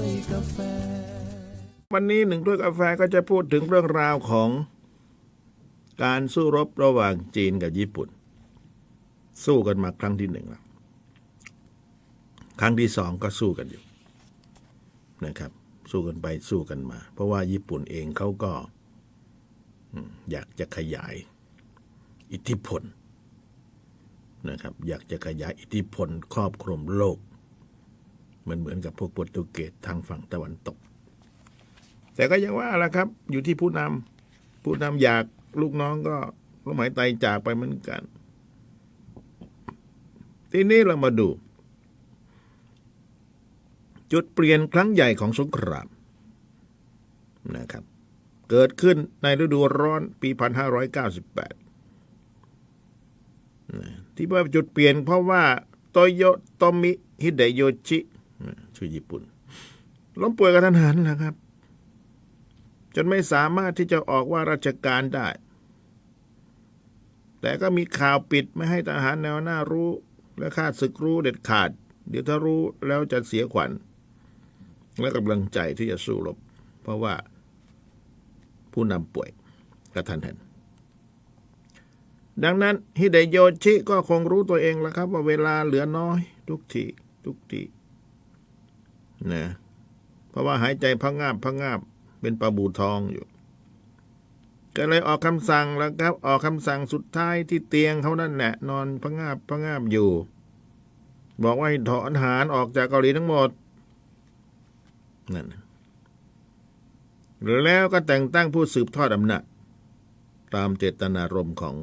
วยกาแฟ วันนี้หนึ่งถ้วยกาแฟก็จะพูดถึงเรื่องราวของการสู้รบระหว่างจีนกับญี่ปุ่น สู้กันมาครั้งที่หนึ่งแล้ว ครั้งที่สองก็สู้กันอยู่นะครับ สู้กันไปสู้กันมา เพราะว่าญี่ปุ่นเองเขาก็อืมอยากจะขยายอิทธิพลนะครับ อยากจะขยายอิทธิพลครอบคลุมโลก เหมือนเหมือนกับพวกโปรตุเกสทางฝั่งตะวันตก แต่ก็ยังว่าละครับ อยู่ที่ผู้นำผู้นำอยากลูกน้องก็ลมหายใจจากไปเหมือนกัน ทีนี้เรามาดู จุดเปลี่ยนครั้งใหญ่ของสงครามนะครับ เกิดขึ้นในฤดูร้อนปี 1598 ที่ว่าจุดเปลี่ยนเพราะว่าโตโยโตมิฮิเดโยชิ ชื่อญี่ปุ่น ล้มป่วยกระทันหันนะครับ จนไม่สามารถที่จะออกว่าราชการได้ แต่ก็มีข่าวปิดไม่ให้ทหารแนวหน้ารู้ และข้าศึกรู้เด็ดขาด เดี๋ยวถ้ารู้แล้วจะเสียขวัญ และกำลังใจที่จะสู้รบ เพราะว่าผู้นำป่วยกระทันหันดังนั้นฮิเดโยชิก็คงรู้ตัวเองแล้วครับ ว่าเวลาเหลือน้อย ทุกทีทุกที นะเพราะว่าหายใจพังงาบพังงาบ เป็นปลาบูทองอยู่ ก็เลยออกคำสั่งแล้วครับ ออกคำสั่งสุดท้ายที่เตียงเขานั่นแหละนอนพังงาบพังงาบอยู่ บอกว่าให้ถอนทหารออกจากเกาหลีทั้งหมดนั่นแล้วก็แต่งตั้งผู้สืบทอดอำนาจตามเจตนารมณ์ของ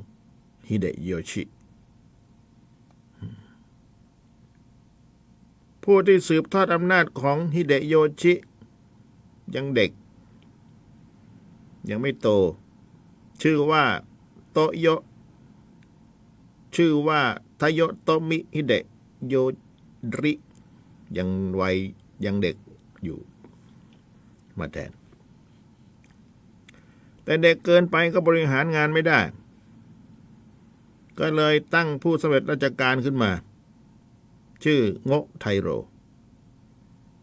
ฮิเดโยชิ ผู้ที่สืบทอดอำนาจของฮิเดโยชิ ยังเด็ก ยังไม่โต ชื่อว่าโตโยชื่อว่าทาโยโตมิฮิเดโยริยังวัยยังเด็กอยู่ มาแทน แต่เด็กเกินไปก็บริหารงานไม่ได้ ก็เลยตั้งผู้สำเร็จราชการขึ้นมา ชื่อโงะไทโร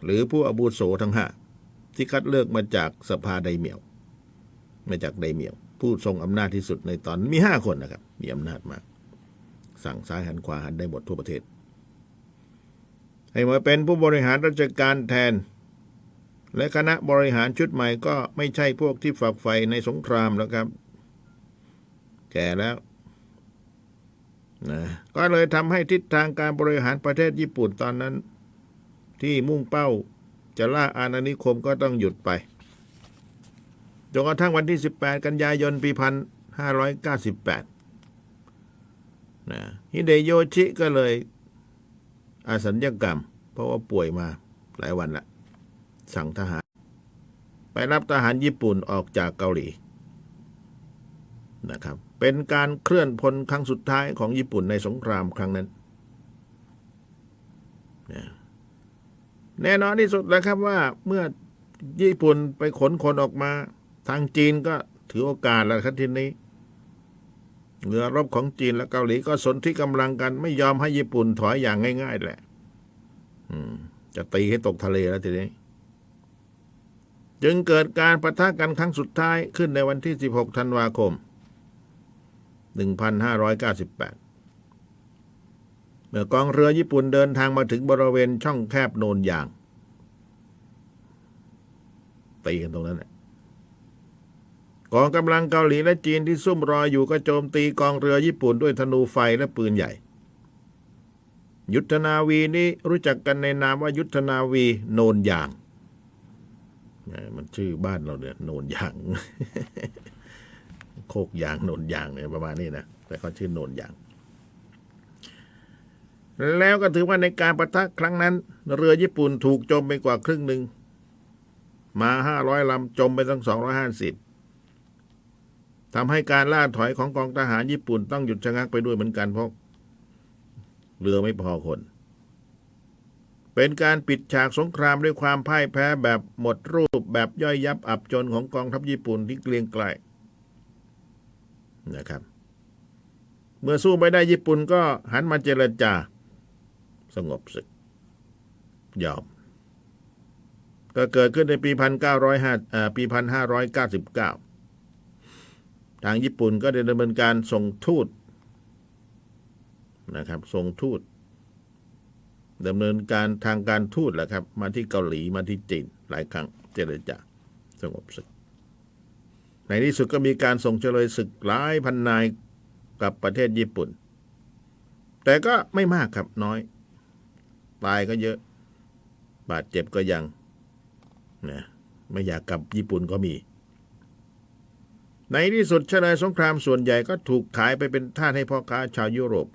หรือผู้อาบุโสทั้งห้าที่คัดเลือกมาจากสภาไดเมียว มาจากไดเมียว ผู้ทรงอำนาจที่สุดในตอนมีห้าคนนะครับ มีอำนาจมาก สั่งซ้ายหันขวาหันได้หมดทั่วประเทศ ให้มาเป็นผู้บริหารราชการแทน และคณะบริหารชุดใหม่ก็ไม่ใช่พวกที่ฝักใฝ่ในสงครามแล้วครับ แก่แล้ว นะก็เลยทำให้ทิศทางการบริหารประเทศญี่ปุ่นตอนนั้น ที่มุ่งเป้าจะล่าอาณานิคมก็ต้องหยุดไปจนกระทั่งวันที่ 18 กันยายนปี 1598นะฮิเดโยชิก็เลยอาสัญญกรรม เพราะว่าป่วยมาหลายวันละ สั่งทหาร ไปรับทหารญี่ปุ่นออกจากเกาหลีนะครับ เป็นการเคลื่อนพลครั้งสุดท้ายของญี่ปุ่นในสงครามครั้งนั้น แน่นอนที่สุดแล้วครับว่าเมื่อญี่ปุ่นไปขนคนออกมา ทางจีนก็ถือโอกาสแล้วครับทีนี้เรือรบของจีนและเกาหลีก็สนที่กำลังกันไม่ยอมให้ญี่ปุ่นถอยอย่างง่าย ๆ แหละจะตีให้ตกทะเลแล้วทีนี้ จึงเกิดการประทะกันครั้งสุดท้ายขึ้นในวันที่ 16 ธันวาคม 1598 เมื่อกองเรือญี่ปุ่นเดินทางมาถึงบริเวณช่องแคบโนนยางตีกันตรงนั้นแหละกองกำลังเกาหลีและจีนที่ซุ่มรออยู่ก็โจมตีกองเรือญี่ปุ่นด้วยธนูไฟและปืนใหญ่ ยุทธนาวีนี้รู้จักกันในนามว่ายุทธนาวีโนนยาง มันชื่อบ้านเราเนี่ยโนนยาง โคกยางโนนยางเนี่ยประมาณนี้นะแต่เขาชื่อโนนยาง แล้วก็ถือว่าในการประทะครั้งนั้น เรือญี่ปุ่นถูกจมไปกว่าครึ่งหนึ่งมาห้าร้อยลำจมไปตั้งสองร้อยห้าสิบทำให้การล่าถอยของกองทหารญี่ปุ่นต้องหยุดชะงักไปด้วยเหมือนกันเพราะเรือไม่พอคน เป็นการปิดฉากสงครามด้วยความพ่ายแพ้แบบหมดรูปแบบย่อยยับอับจนของกองทัพญี่ปุ่นที่เกลียงไกล นะครับ เมื่อสู้ไม่ได้ญี่ปุ่นก็หันมาเจรจา สงบศึก ยอม ก็เกิดขึ้นในปีพันเก้าร้อยห้าปีพันห้าร้อยเก้าสิบเก้าทางญี่ปุ่นก็ได้ดำเนินการส่งทูตนะครับ ส่งทูตดำเนินการทางการทูตแหละครับ มาที่เกาหลีมาที่จีนหลายครั้งเจรจาสงบศึก ในที่สุดก็มีการส่งเฉลยศึกหลายพันนายกับประเทศญี่ปุ่น แต่ก็ไม่มากครับน้อย ตายก็เยอะ บาดเจ็บก็ยังนะไม่อยากกลับญี่ปุ่นก็มี ในที่สุดเฉลยสงครามส่วนใหญ่ก็ถูกขายไปเป็นทาสให้พ่อค้าชาวยุโรป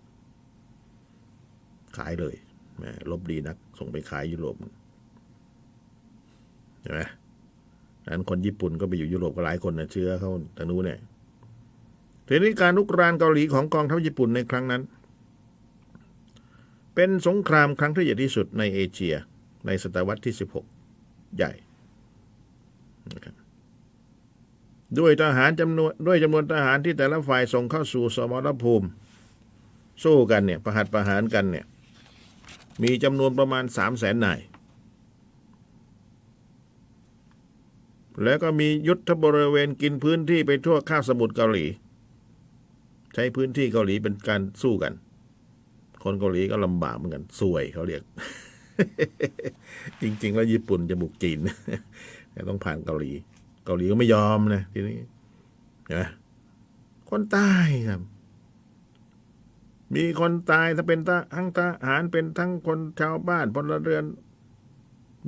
ขายเลยแมลบดีนัก ส่งไปขายยุโรปใช่ไหม ดังนั้นคนญี่ปุ่นก็ไปอยู่ยุโรปก็หลายคนนะเชื้อเขาทางนู้นเนี่ยทีนี้การลุกรานเกาหลีของกองทัพญี่ปุ่นในครั้งนั้น เป็นสงครามครั้งที่ใหญ่ที่สุดในเอเชีย ในศตวรรษที่ 16 ใหญ่นะครับด้วยทหารจำนวนด้วยจำนวนทหารที่แต่ละฝ่ายส่งเข้าสู่สมรภูมิ สู้กันเนี่ยประหัตประหารกันเนี่ยมีจำนวนประมาณสามแสนนาย แล้วก็มียุทธบริเวณกินพื้นที่ไปทั่วคาบสมุทรเกาหลี ใช้พื้นที่เกาหลีเป็นการสู้กัน คนเกาหลีก็ลำบากเหมือนกันสวยเขาเรียก จริง ๆ แล้วญี่ปุ่นจะบุกจีนแต่ต้องผ่านเกาหลี เกาหลีก็ไม่ยอมนะทีนี้เห็นไหมคนตายครับ มีคนตายถ้าเป็นททั้งทหารเป็นทั้งคนชาวบ้านพลเรือน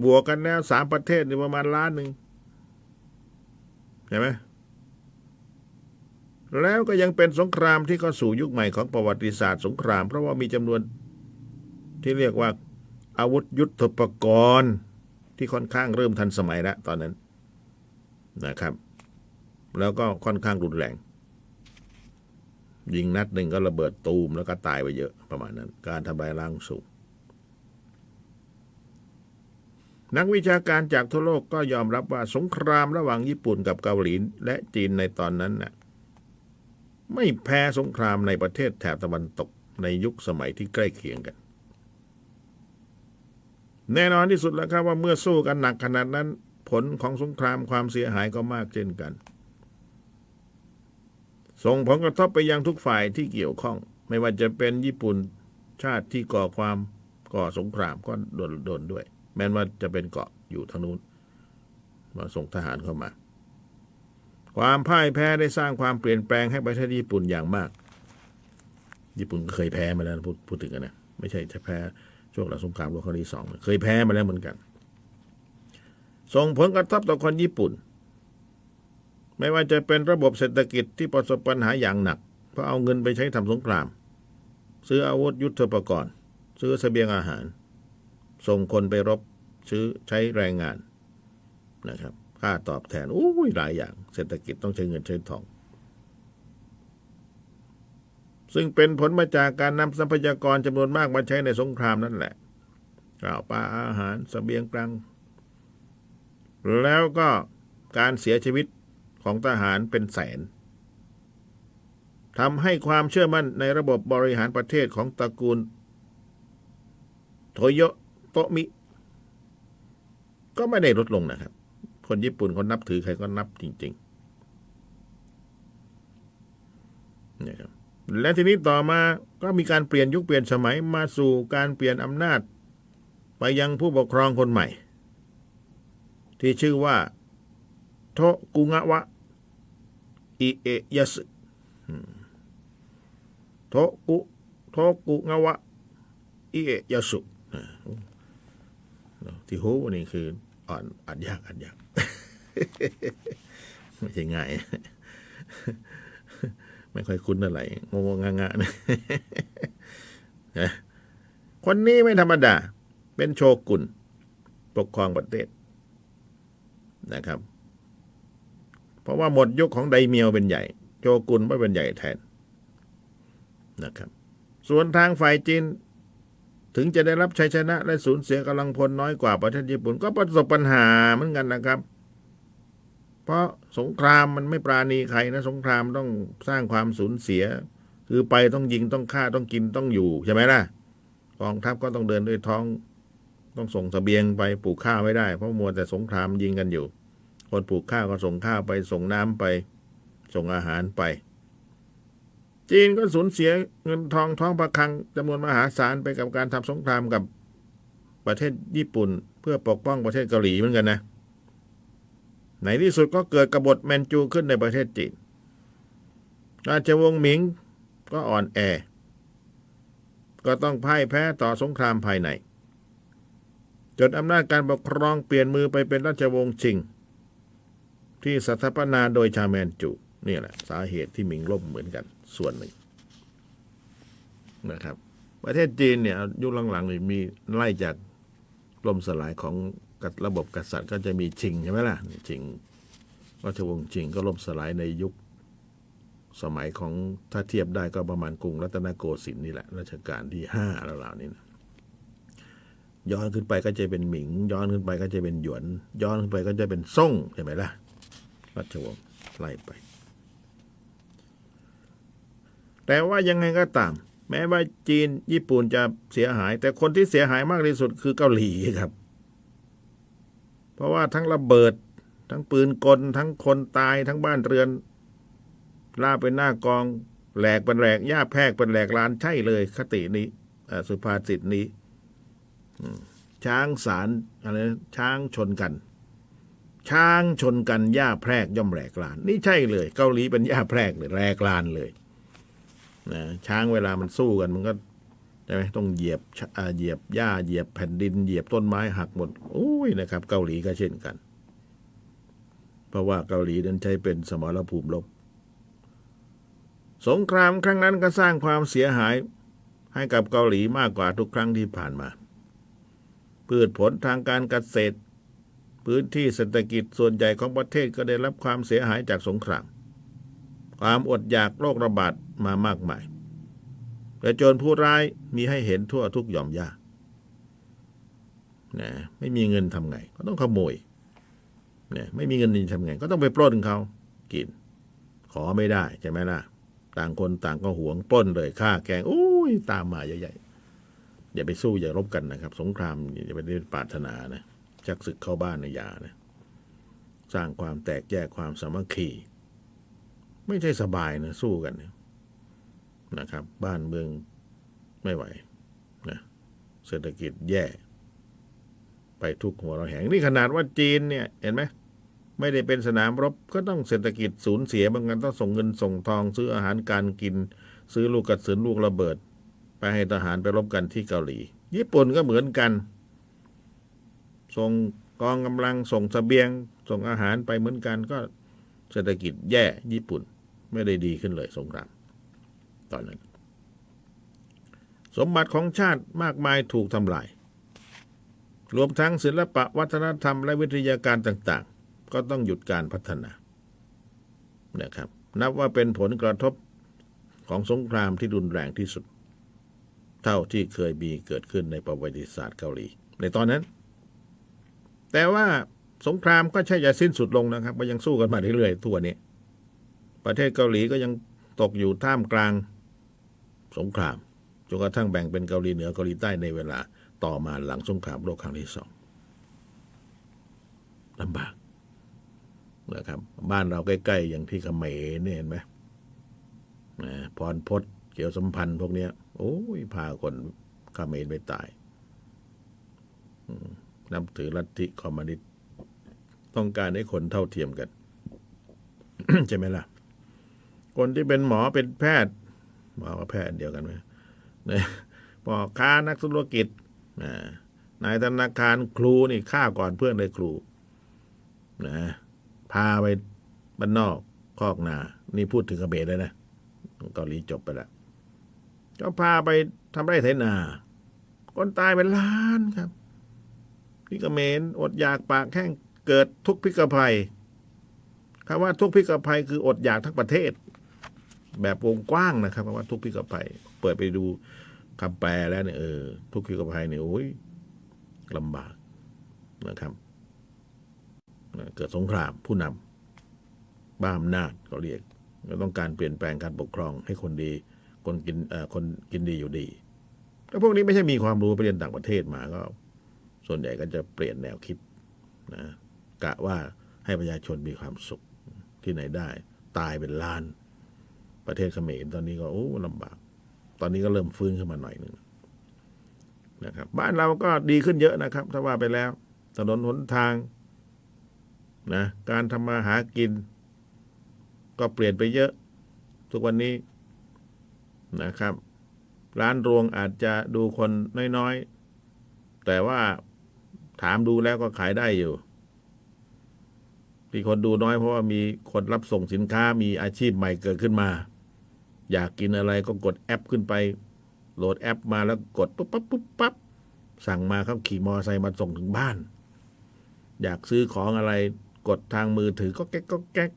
บวกกันแล้วสามประเทศนี่ประมาณล้านหนึ่ง เห็นไหมแล้วก็ยังเป็นสงครามที่เข้าสู่ยุคใหม่ของประวัติศาสตร์สงคราม เพราะว่ามีจำนวนที่เรียกว่าอาวุธยุทโธปกรณ์ที่ค่อนข้างเริ่มทันสมัยแล้วตอนนั้นนะครับ แล้วก็ค่อนข้างรุนแรง ยิงนัดหนึ่งก็ระเบิดตูมแล้วก็ตายไปเยอะประมาณนั้น การทำลายล้างสูง นักวิชาการจากทั่วโลกก็ยอมรับว่าสงครามระหว่างญี่ปุ่นกับเกาหลีและจีนในตอนนั้นน่ะไม่แพ้สงครามในประเทศแถบตะวันตกในยุคสมัยที่ใกล้เคียงกัน แน่นอนที่สุดแล้วครับว่าเมื่อสู้กันหนักขนาดนั้น ผลของสงครามความเสียหายก็มากเช่นกัน ส่งผลกระทบไปยังทุกฝ่ายที่เกี่ยวข้อง ไม่ว่าจะเป็นญี่ปุ่นชาติที่ก่อความก่อสงครามก็โดนโดนด้วย แม้ว่าจะเป็นเกาะอยู่ทางนู้น มาส่งทหารเข้ามา ความพ่ายแพ้ได้สร้างความเปลี่ยนแปลงให้ประเทศญี่ปุ่นอย่างมาก ญี่ปุ่นเคยแพ้มาแล้วพูดพูดถึงกันนะไม่ใช่จะแพ้ช่วงหลังสงครามโลกครั้งที่สองเคยแพ้มาแล้วเหมือนกัน ส่งผลกระทบต่อคนญี่ปุ่น ไม่ว่าจะเป็นระบบเศรษฐกิจที่ประสบปัญหาอย่างหนัก เพราะเอาเงินไปใช้ทำสงคราม ซื้ออาวุธยุทโธปกรณ์ ซื้อเสบียงอาหาร ส่งคนไปรบซื้อใช้แรงงานนะครับ ค่าตอบแทนอุ้ยหลายอย่าง เศรษฐกิจต้องใช้เงินใช้ทอง ซึ่งเป็นผลมาจากการนำทรัพยากรจำนวนมากมาใช้ในสงครามนั่นแหละข้าวปลาอาหารสเสบียงกลางแล้วก็การเสียชีวิตของทหารเป็นแสนทำให้ความเชื่อมั่นในระบบบริหารประเทศของตระกูล โทโย ตะมิ ก็ไม่ได้ลดลงนะครับ คนญี่ปุ่นเขานับถือใครก็นับจริงๆนะครับและทีนี้ต่อมาก็มีการเปลี่ยนยุคเปลี่ยนสมัยมาสู่การเปลี่ยนอำนาจ ไปยังผู้ปกครองคนใหม่ ที่ชื่อว่า โทกุงะวะอิเอะยะสึโทกุโทกุงะวะอิเอะยะสุ ที่หูนี่คืออ่อนอ่านยากอ่านยากไม่ใช่ง่ายไม่ค่อยคุ้นอะไรงงงงะๆนะคนนี้ไม่ธรรมดา เป็นโชกุนปกครองประเทศนะครับ เพราะว่าหมดยุคของไดเมียวเป็นใหญ่โจกุนไม่เป็นใหญ่แทนนะครับ ส่วนทางฝ่ายจีน ถึงจะได้รับชัยชนะและสูญเสียกำลังพลน้อยกว่าประเทศญี่ปุ่น ก็ประสบปัญหาเหมือนกันนะครับ เพราะสงครามมันไม่ปราณีใครนะ สงครามต้องสร้างความสูญเสีย คือไปต้องยิงต้องฆ่าต้องกินต้องอยู่ใช่ไหมล่ะกองทัพก็ต้องเดินด้วยท้อง ต้องส่งเสบียงไปปลูกข้าวไม่ได้ เพราะมัวแต่สงครามยิงกันอยู่ คนปลูกข้าวก็ส่งข้าวไปส่งน้ำไป ส่งอาหารไป จีนก็สูญเสียเงินทองท้องประคังจำนวนมหาศาลไปกับการทำสงครามกับประเทศญี่ปุ่น เพื่อปกป้องประเทศเกาหลีเหมือนกันนะในที่สุดก็เกิดกบฏแมนจูขึ้นในประเทศจีน ราชวงศ์หมิงก็อ่อนแอ ก็ต้องพ่ายแพ้ต่อสงครามภายใน จนอำนาจการปกครองเปลี่ยนมือไปเป็นราชวงศ์ชิง ที่สถาปนาโดยชาแมนจู นี่แหละ สาเหตุที่หมิงล่มเหมือนกัน ส่วนหนึ่งนะครับ ประเทศจีนเนี่ยยุคหลังๆนี่มีไล่จากล่มสลายของระบบกษัตริย์ก็จะมีชิงใช่ไหมล่ะชิงราชวงศ์ชิงก็ล่มสลายในยุคสมัยของถ้าเทียบได้ก็ประมาณกรุงรัตนโกสินทร์นี่แหละรัชกาลที่ห้าแล้วเหล่านี้นะย้อนขึ้นไปก็จะเป็นหมิง ย้อนขึ้นไปก็จะเป็นหยวน ย้อนขึ้นไปก็จะเป็นซ่งใช่ไหมล่ะราชวงศ์ไล่ไป แต่ว่ายังไงก็ตาม แม้ว่าจีนญี่ปุ่นจะเสียหาย แต่คนที่เสียหายมากที่สุดคือเกาหลีครับ เพราะว่าทั้งระเบิด ทั้งปืนกล ทั้งคนตายทั้งบ้านเรือนล่าเป็นหน้ากองแหลกเป็นแหลกหญ้าแพรกเป็นแหลกลานใช่เลย คตินี้สุภาษิตนี้ช้างสารอะไรนะช้างชนกัน ช้างชนกันหญ้าแพรกย่อมแหลกลาน นี่ใช่เลย เกาหลีเป็นหญ้าแพรกเลยแหลกลานเลย นะช้างเวลามันสู้กันมันก็ใช่ไหมต้องเหยียบเหยียบหญ้าเหยียบแผ่นดิน เหยียบต้นไม้หักหมดโอ้ยนะครับ เกาหลีก็เช่นกัน เพราะว่าเกาหลีนั้นใช้เป็นสมรภูมิรบสงครามครั้งนั้นก็สร้างความเสียหายให้กับเกาหลีมากกว่าทุกครั้งที่ผ่านมา พืชผลทางการเกษตร พื้นที่เศรษฐกิจส่วนใหญ่ของประเทศก็ได้รับความเสียหายจากสงคราม ความอดอยากโรคระบาด มามากมาย แต่โจรผู้ร้ายมีให้เห็นทั่วทุกหย่อมย่านะไม่มีเงินทำไง ก็ต้องขโมยเนี่ยไม่มีเงินทำไง ก็ต้องไปปล้นเขากิน ขอไม่ได้ใช่ไหมล่ะ ต่างคนต่างก็หวงปล้นเลยฆ่าแกงอุ้ยตามมาใหญ่ๆอย่าไปสู้อย่ารบกันนะครับ สงครามอย่าไปได้ปาถนานะชักศึกเข้าบ้านในยานะสร้างความแตกแยกความสามัคคี ไม่ใช่สบายนะ สู้กันเนี่ย นะครับ บ้านเมืองไม่ไหวนะเศรษฐกิจแย่ ไปทุกหัวเราแหงนี่ขนาดว่าจีนเนี่ย เห็นไหมไม่ได้เป็นสนามรบก็ต้องเศรษฐกิจสูญเสียบางกันต้องส่งเงินส่งทอง ซื้ออาหารการกิน ซื้อลูกกระสุนลูกระเบิด ไปให้ทหารไปรบกันที่เกาหลี ญี่ปุ่นก็เหมือนกันส่งกองกำลังส่งเสบียง ส่งอาหารไปเหมือนกันก็เศรษฐกิจแย่ญี่ปุ่น ไม่ได้ดีขึ้นเลยสงคราม ตอนนั้น สมบัติของชาติมากมายถูกทำลาย รวมทั้งศิลปะวัฒนธรรมและวิทยาการต่าง ๆ ก็ต้องหยุดการพัฒนานะครับ นับว่าเป็นผลกระทบของสงครามที่รุนแรงที่สุด เท่าที่เคยมีเกิดขึ้นในประวัติศาสตร์เกาหลี ในตอนนั้น แต่ว่าสงครามก็ใช่จะสิ้นสุดลงนะครับมันยังสู้กันมาเรื่อยๆทั่วนี้ ประเทศเกาหลีก็ยังตกอยู่ท่ามกลาง สงครามจนกระทั่งแบ่งเป็นเกาหลีเหนือเกาหลีใต้ในเวลาต่อมาหลังสงครามโลกครั้งที่สองลำบากนะครับ บ้านเราใกล้ ๆ อย่างที่เขมรเนี่ยเห็นไหมนะพรพศเกี่ยวสัมพันธ์พวกเนี้ย โอ้ยพาคนเขมรไปตายนับถือลัทธิคอมมิวนิสต์ต้องการให้คนเท่าเทียมกัน ใช่ไหมล่ะ คนที่เป็นหมอเป็นแพทย์ หมอกับแพทย์เดียวกันไหมนะพ่อค้านักธุรกิจนายธนาคารครูนี่ฆ่าก่อนเพื่อนเลยครูนะพาไปบ้านนอกคอกนา นี่พูดถึงกระเขมรเลยนะเกาหลีจบไปแล้วก็พาไปทำไร่ไถนา คนตายเป็นล้านครับที่เมรอดอยากปากแห้งเกิดทุกข์พิกภัยคำว่าทุกข์พิกภัยคืออดอยากทั้งประเทศ แบบวงกว้างนะครับคำว่าทุกพิกภัยเปิดไปดูคำแปลแล้วเนี่ยเออทุกพิกภัยเนี่ยโอ้ยลำบากนะครับเกิดสงครามผู้นำบ้าอำนาจก็เรียกก็ต้องการเปลี่ยนแปลงการปกครองให้คนดี คนกินเอ่อคนกินดีอยู่ดีแล้วพวกนี้ไม่ใช่มีความรู้ไปเรียนต่างประเทศมาก็ ส่วนใหญ่ก็จะเปลี่ยนแนวคิดนะกะว่าให้ประชาชนมีความสุขที่ไหนได้ ตายเป็นล้าน ประเทศเขมรตอนนี้ก็โอ้ลำบาก ตอนนี้ก็เริ่มฟื้นขึ้นมาหน่อยหนึ่งนะครับ บ้านเราก็ดีขึ้นเยอะนะครับ ถ้าว่าไปแล้ว ถนนหนทางนะการทำมาหากิน ก็เปลี่ยนไปเยอะ ทุกวันนี้นะครับ ร้านรวงอาจจะดูคนน้อยๆ แต่ว่าถามดูแล้วก็ขายได้อยู่ที่คนดูน้อยเพราะว่ามีคนรับส่งสินค้ามีอาชีพใหม่เกิดขึ้นมา อยากกินอะไรก็กดแอปขึ้นไป โหลดแอปมาแล้วกดปุ๊บปั๊บปุ๊บปั๊บสั่งมาครับขี่มอเตอร์ไซค์มาส่งถึงบ้าน อยากซื้อของอะไรกดทางมือถือก็แก๊กก็แก๊ก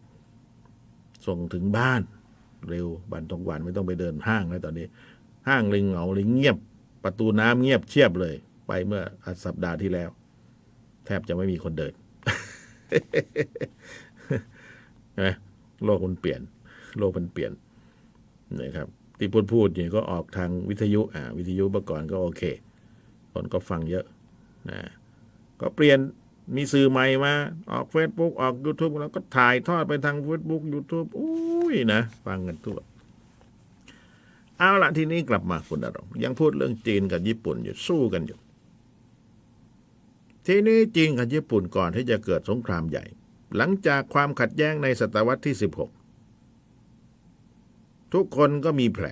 ส่งถึงบ้าน เร็วบันทงหวันไม่ต้องไปเดินห้างแล้วตอนนี้ ห้างเลยเหงาเลยเงียบ ประตูน้ำเงียบเชียบเลย ไปเมื่อสัปดาห์ที่แล้ว แทบจะไม่มีคนเดินใช่ไหมโลกมันเปลี่ยน โลกมันเปลี่ยน นะครับที่พูดพูดอย่างก็ออกทางวิทยุอ่าวิทยุเมื่อก่อนก็โอเค คนก็ฟังเยอะนะก็เปลี่ยนมีสื่อใหม่มาออก Facebook ออก YouTube แล้วก็ถ่ายทอดไปทาง Facebook YouTube อุ้ยนะ ฟังกันทั่วเอาละทีนี้กลับมาคุณดารมยังพูดเรื่องจีนกับญี่ปุ่นอยู่สู้กันอยู่ ทีนี้จีนกับญี่ปุ่นก่อนที่จะเกิดสงครามใหญ่ หลังจากความขัดแย้งในศตวรรษที่ 16 ทุกคนก็มีแผล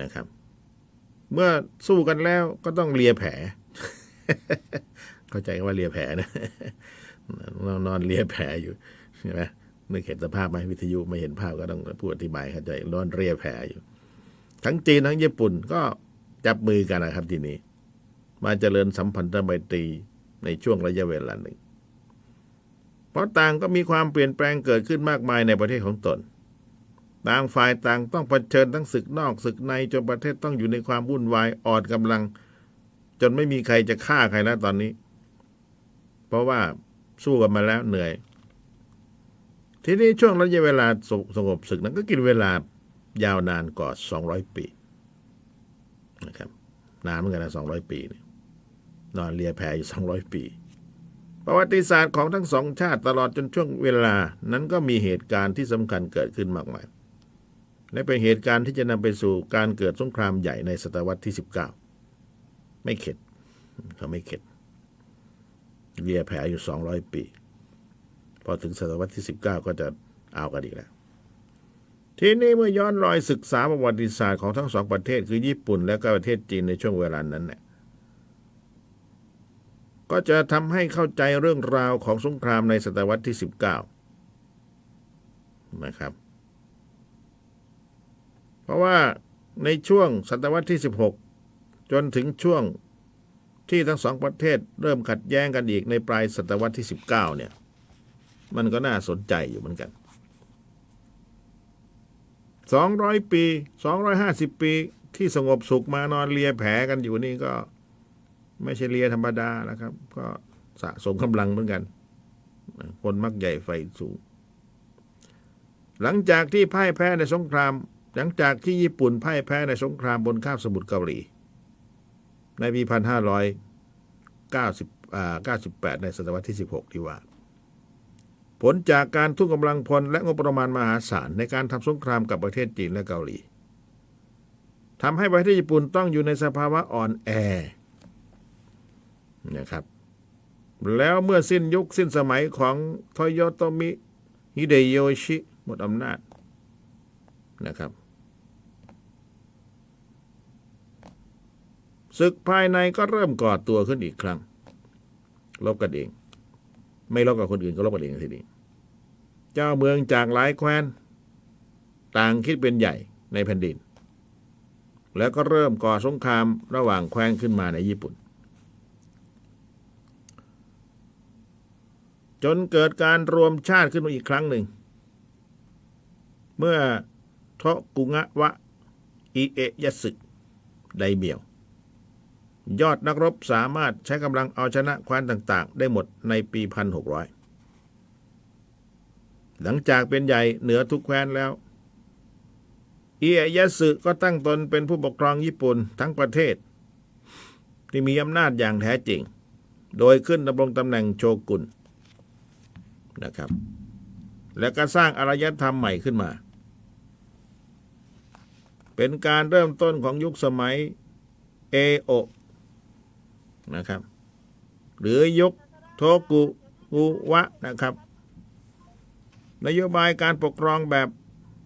นะครับ เมื่อสู้กันแล้วก็ต้องเลียแผล เข้าใจว่าเลียแผลนะนอนนอนเลียแผลอยู่ใช่ไหมนึกเห็นสภาพไหมวิทยุไม่เห็นภาพก็ต้องพูดอธิบายเข้าใจนอนเลียแผลอยู่ ทั้งจีนทั้งญี่ปุ่นก็จับมือกันนะครับ ทีนี้ มาเจริญสัมพันธไมตรีในช่วงระยะเวลาหนึ่ง เพราะต่างก็มีความเปลี่ยนแปลงเกิดขึ้นมากมายในประเทศของตน ต่างฝ่ายต่างต้องเผชิญทั้งศึกนอกศึกในจนประเทศต้องอยู่ในความวุ่นวายอ่อนกำลัง จนไม่มีใครจะฆ่าใครแล้วตอนนี้ เพราะว่าสู้กันมาแล้วเหนื่อย ทีนี้ช่วงระยะเวลาสสงบศึกนั้นก็กินเวลายาวนานกว่า200 ปีนะครับนานเหมือนกันนะสองร้อยปีนี่นอนเลียแพอยู่สองร้อยปี ประวัติศาสตร์ของทั้งสองชาติตลอดจนช่วงเวลานั้นก็มีเหตุการณ์ที่สำคัญเกิดขึ้นมากมาย และเป็นเหตุการณ์ที่จะนำไปสู่การเกิดสงครามใหญ่ในศตวรรษที่สิบเก้าไม่เข็ด เขาไม่เข็ดเลียแผลอยู่สองร้อยปี พอถึงศตวรรษที่สิบเก้าก็จะเอากันอีกแล้ว ทีนี้เมื่อย้อนรอยศึกษาประวัติศาสตร์ของทั้งสองประเทศคือญี่ปุ่นและก็ประเทศจีนในช่วงเวลานั้นเนี่ยก็จะทำให้เข้าใจเรื่องราวของสงครามในศตวรรษที่ 19 นะครับ เพราะว่าในช่วงศตวรรษที่ 16 จนถึงช่วงที่ทั้งสองประเทศเริ่มขัดแย้งกันอีกในปลายศตวรรษที่ 19 เนี่ย มันก็น่าสนใจอยู่เหมือนกันสองร้อยปีสองร้อยห้าสิบปีที่สงบสุขมานอนเลียแผลกันอยู่นี่ก็ไม่ใช่เลียธรรมดานะครับ ก็สะสมกำลังเหมือนกัน คนมักใหญ่ไฟสูง หลังจากที่พ่ายแพ้ในสงคราม หลังจากที่ญี่ปุ่นพ่ายแพ้ในสงครามบนคาบสมุทรเกาหลี ในปีพันห้าร้อยเก้าสิบแปดในศตวรรษที่สิบหกที่ว่า ผลจากการทุ่มกำลังพลและงบประมาณมหาศาลในการทำสงครามกับประเทศจีนและเกาหลีทำให้ประเทศญี่ปุ่นต้องอยู่ในสภาวะอ่อนแอนะครับ แล้วเมื่อสิ้นยุคสิ้นสมัยของโทโยโตมิฮิเดโยชิ หมดอำนาจนะครับ ศึกภายในก็เริ่มก่อตัวขึ้นอีกครั้งลบกันเอง ไม่ลบกับคนอื่นก็ลบกันเองทีนี้เจ้าเมืองจากหลายแคว้น ต่างคิดเป็นใหญ่ในแผ่นดิน แล้วก็เริ่มก่อสงครามระหว่างแคว้นขึ้นมาในญี่ปุ่น จนเกิดการรวมชาติขึ้นมาอีกครั้งหนึ่ง เมื่อโทกุงะวะอิเอะยะสึไดเมียว ยอดนักรบสามารถใช้กำลังเอาชนะคว้นต่างๆ ได้หมดในปี 1600 หลังจากเป็นใหญ่เหนือทุกแคว้นแล้ว เอะยะสึก็ตั้งตนเป็นผู้ปกครองญี่ปุ่นทั้งประเทศ ที่มีอำนาจอย่างแท้จริง โดยขึ้นดำรงตำแหน่งโชกุนนะครับ และก็สร้างอารยธรรมใหม่ขึ้นมา เป็นการเริ่มต้นของยุคสมัยเอโอ นะครับ หรือยุคโทกุกุวะนะครับ นโยบายการปกครองแบบ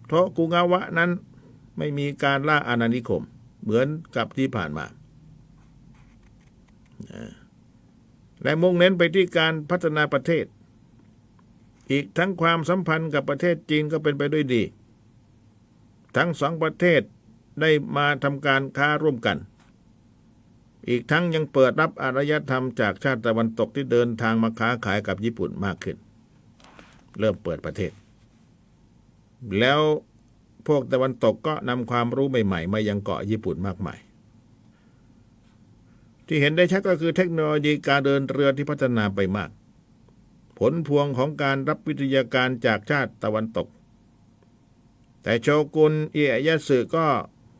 โทกุงาวะนั้นไม่มีการล่าอาณานิคม เหมือนกับที่ผ่านมา และมุ่งเน้นไปที่การพัฒนาประเทศ อีกทั้งความสัมพันธ์กับประเทศจีนก็เป็นไปด้วยดี ทั้งสองประเทศได้มาทำการค้าร่วมกัน อีกทั้งยังเปิดรับอารยธรรมจากชาติตะวันตกที่เดินทางมาค้าขายกับญี่ปุ่นมากขึ้น เริ่มเปิดประเทศ แล้วพวกตะวันตกก็นำความรู้ใหม่ๆ มายังเกาะญี่ปุ่นมากมาย ที่เห็นได้ชัดก็คือเทคโนโลยีการเดินเรือที่พัฒนาไปมาก ผลพวงของการรับวิทยาการจากชาติตะวันตก แต่โชกุนเอียยะสึก็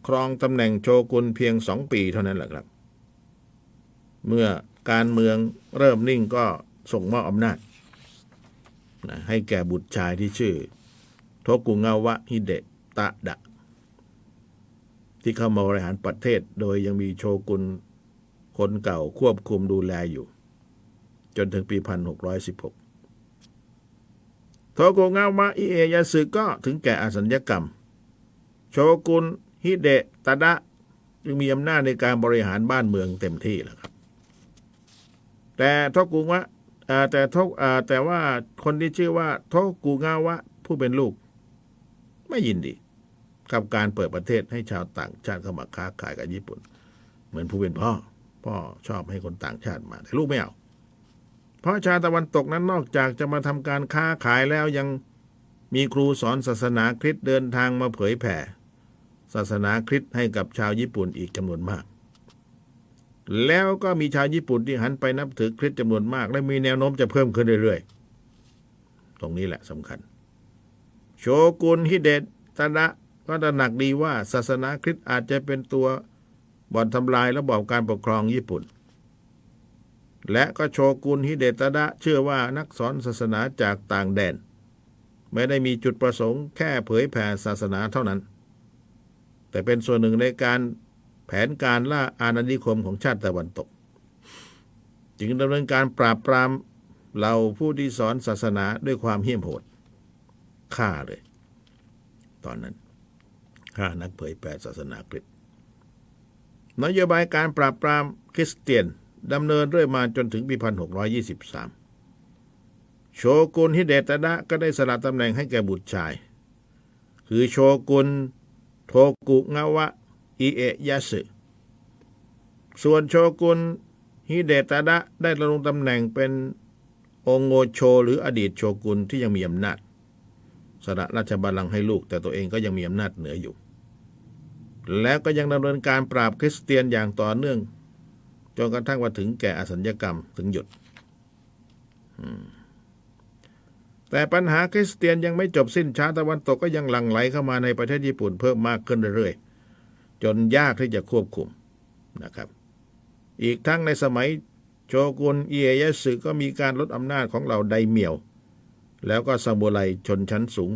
ครองตำแหน่งโชกุนเพียงสองปีเท่านั้นแหละครับ เมื่อการเมืองเริ่มนิ่งก็ส่งมอบอำนาจนะให้แก่บุตรชายที่ชื่อ โทกุงาวะฮิเดะตะดะ ที่เข้ามาบริหารประเทศโดยยังมีโชกุนคนเก่าควบคุมดูแลอยู่ จนถึงปี 1616 โทกุงาวะอิเอยาสึก็ถึงแก่อสัญญกรรม โชกุนฮิเดะตะดะ จึงมีอำนาจในการบริหารบ้านเมืองเต็มที่แล้วครับ แต่ทกุงวะแต่ทอ่าแต่ว่าคนที่ชื่อว่าทกุงาวะ ผู้เป็นลูก ไม่ยินดี กับการเปิดประเทศให้ชาวต่างชาติเข้ามาค้าขายกับญี่ปุ่น เหมือนผู้เป็นพ่อ พ่อชอบให้คนต่างชาติมา แต่ลูกไม่เอาเพราะชาตะวันตกนั้นนอกจากจะมาทำการค้าขายแล้วยังมีครูสอนศาสนาคริสต์เดินทางมาเผยแผ่ ศาสนาคริสต์ให้กับชาวญี่ปุ่นอีกจำนวนมาก แล้วก็มีชาวญี่ปุ่นที่หันไปนับถือคริสต์จำนวนมาก และมีแนวโน้มจะเพิ่มขึ้นเรื่อยๆ ตรงนี้แหละสำคัญ โชกุนฮิเดตะดะก็ตระหนักดีว่าศาสนาคริสต์อาจจะเป็นตัวบ่อนทำลายระบอบการปกครองญี่ปุ่น และก็โชกุนฮิเดตะดะเชื่อว่านักสอนศาสนาจากต่างแดน ไม่ได้มีจุดประสงค์แค่เผยแผ่ศาสนาเท่านั้น แต่เป็นส่วนหนึ่งในการ แผนการล่าอาณานิคมของชาติตะวันตก จึงดำเนินการปราบปรามเหล่าผู้ที่สอนศาสนาด้วยความเหี้ยมโหดฆ่าเลย ตอนนั้นฆ่านักเผยแผ่ศาสนาคริสต์นโยบายการปราบปรามคริสเตียนดำเนินเรื่อยมาจนถึงปี 1623 โชกุนฮิเดตะดะก็ได้สละตำแหน่งให้แก่บุตรชาย คือโชกุนโทกุงาวะ อิเอะยาสึ ส่วนโชกุนฮิเดตะดะได้ดำรงตำแหน่งเป็นองโงโชหรืออดีตโชกุนที่ยังมีอำนาจสละราชบัลลังก์ให้ลูก แต่ตัวเองก็ยังมีอำนาจเหนืออยู่ แล้วก็ยังดำเนินการปราบคริสเตียนอย่างต่อเนื่องจนกระทั่งว่าถึงแก่อสัญญกรรมถึงหยุด แต่ปัญหาคริสเตียนยังไม่จบสิ้นชาตะวันตกก็ยังหลั่งไหลเข้ามาในประเทศญี่ปุ่นเพิ่มมากขึ้นเรื่อยๆ จนยากที่จะควบคุมนะครับ อีกทั้งในสมัยโชกุนเอียยสึก็มีการลดอำนาจของเหล่าไดเมียว แล้วก็ซามูไรชนชั้นสูง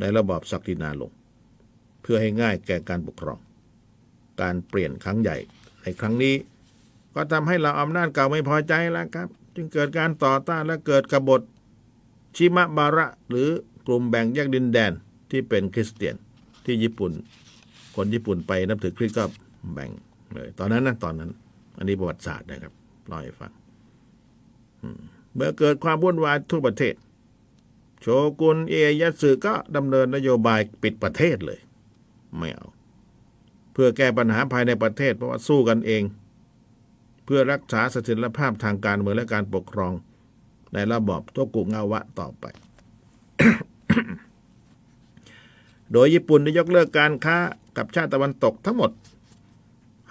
ในระบอบศักดินาลง เพื่อให้ง่ายแก่การปกครอง การเปลี่ยนครั้งใหญ่ในครั้งนี้ ก็ทำให้เราอำนาจเก่าไม่พอใจแล้วครับ จึงเกิดการต่อต้านและเกิดกบฏชิมะบาระหรือกลุ่มแบ่งแยกดินแดนที่เป็นคริสเตียนที่ญี่ปุ่น คนญี่ปุ่นไปนับถือคริสต์ก็แบ่งเลยตอนนั้นนะตอนนั้น อันนี้ประวัติศาสตร์นะครับเล่าให้ฟังเมื่อเกิดความวุ่นวายทั่วประเทศ โชกุนเอยยัตสึก็ดำเนินนโยบายปิดประเทศเลย ไม่เอา เพื่อแก้ปัญหาภายในประเทศ เพราะว่าสู้กันเอง เพื่อรักษาเสถียรภาพทางการเมืองและการปกครอง ในระบอบโตกุงาวะต่อไป โดยญี่ปุ่นได้ยกเลิกการค้า กับชาติตะวันตกทั้งหมด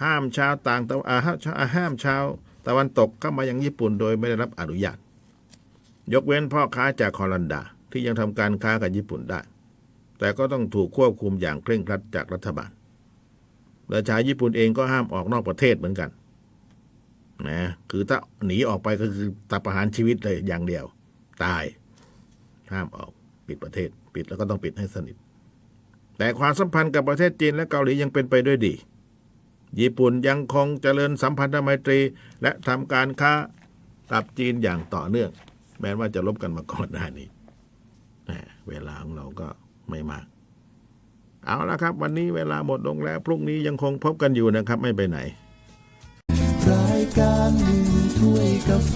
ห้ามชาวต่างตะอาห้ามห้ามชาวตะวันตกเข้ามายังญี่ปุ่นโดยไม่ได้รับอนุญาต ยกเว้นพ่อค้าจากฮอลันดาที่ยังทำการค้ากับญี่ปุ่นได้ แต่ก็ต้องถูกควบคุมอย่างเคร่งครัดจากรัฐบาลและชาวญี่ปุ่นเองก็ห้ามออกนอกประเทศเหมือนกันนะคือถ้าหนีออกไปก็คือตัดประหารชีวิตเลยอย่างเดียว ตายห้ามออกปิดประเทศ ปิดแล้วก็ต้องปิดให้สนิท แต่ความสัมพันธ์กับประเทศจีนและเกาหลียังเป็นไปด้วยดี ญี่ปุ่นยังคงเจริญสัมพันธไมตรี และทำการค้ากับจีนอย่างต่อเนื่อง แม้ว่าจะลบกันมาก่อนหน้านี้เวลาของเราก็ไม่มาก เอาละครับ วันนี้เวลาหมดลงแล้ว พรุ่งนี้ยังคงพบกันอยู่นะครับ ไม่ไปไหนรายการหนึ่งถ้วยกาแฟ